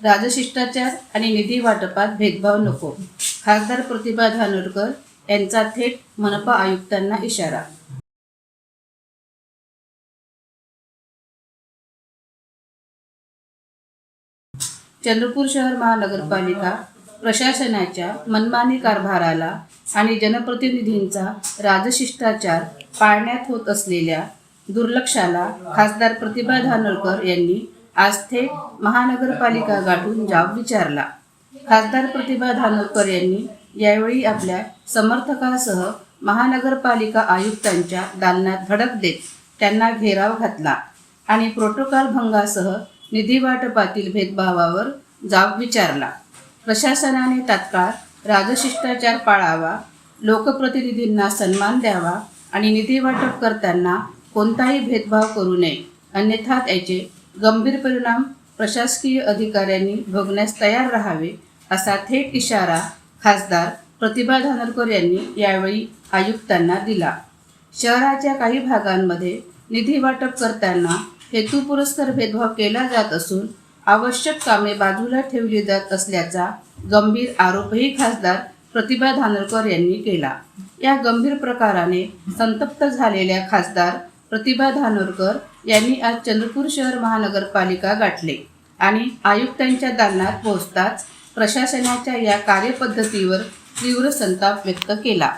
राजशिष्टाचार आणि निधी वाटपात भेदभाव नको. खासदार प्रतिभा धानोरकर यांचा थेट मनपा आयुक्तांना इशारा. चंद्रपूर शहर महानगरपालिका प्रशासनाच्या मनमानी कारभाराला आणि जनप्रतिनिधींचा राजशिष्टाचार पाळण्यात होत असलेल्या दुर्लक्षाला खासदार प्रतिभा धानोरकर यांनी आज थेट महानगरपालिका गाठून जाब विचारला. खासदार प्रतिभा धानोरकर यांनी यावेळी आपल्या समर्थकासह महानगरपालिका आयुक्तांच्या दालनात धडक देत त्यांना घेराव घातला आणि प्रोटोकॉल भंगासह निधी वाटपातील भेदभावावर जाब विचारला. प्रशासनाने तात्काळ राजशिष्टाचार पाळावा लोकप्रतिनिधींना सन्मान द्यावा आणि निधी वाटप करताना कोणताही भेदभाव करू नये अन्यथा त्याचे गंभीर परिणाम प्रशासकीय अधिकाऱ्यांनी भोगण्यास तयार राहावे असा थेट इशारा खासदार प्रतिभा धानोरकर यांनी यावेळी आयुक्तांना दिला. शहराच्या काही भागांमध्ये निधी वाटप करताना हेतुपुरस्कर भेदभाव केला जात असून आवश्यक कामे बाजूला ठेवली जात असल्याचा गंभीर आरोपही खासदार प्रतिभा धानोरकर यांनी केला. या गंभीर प्रकाराने संतप्त झालेल्या खासदार प्रतिभा धानोरकर यांनी आज चंद्रपूर शहर महानगरपालिका गाठले आणि आयुक्तांच्या दालनात पोहोचताच प्रशासनाच्या या कार्यपद्धतीवर तीव्र संताप व्यक्त केला.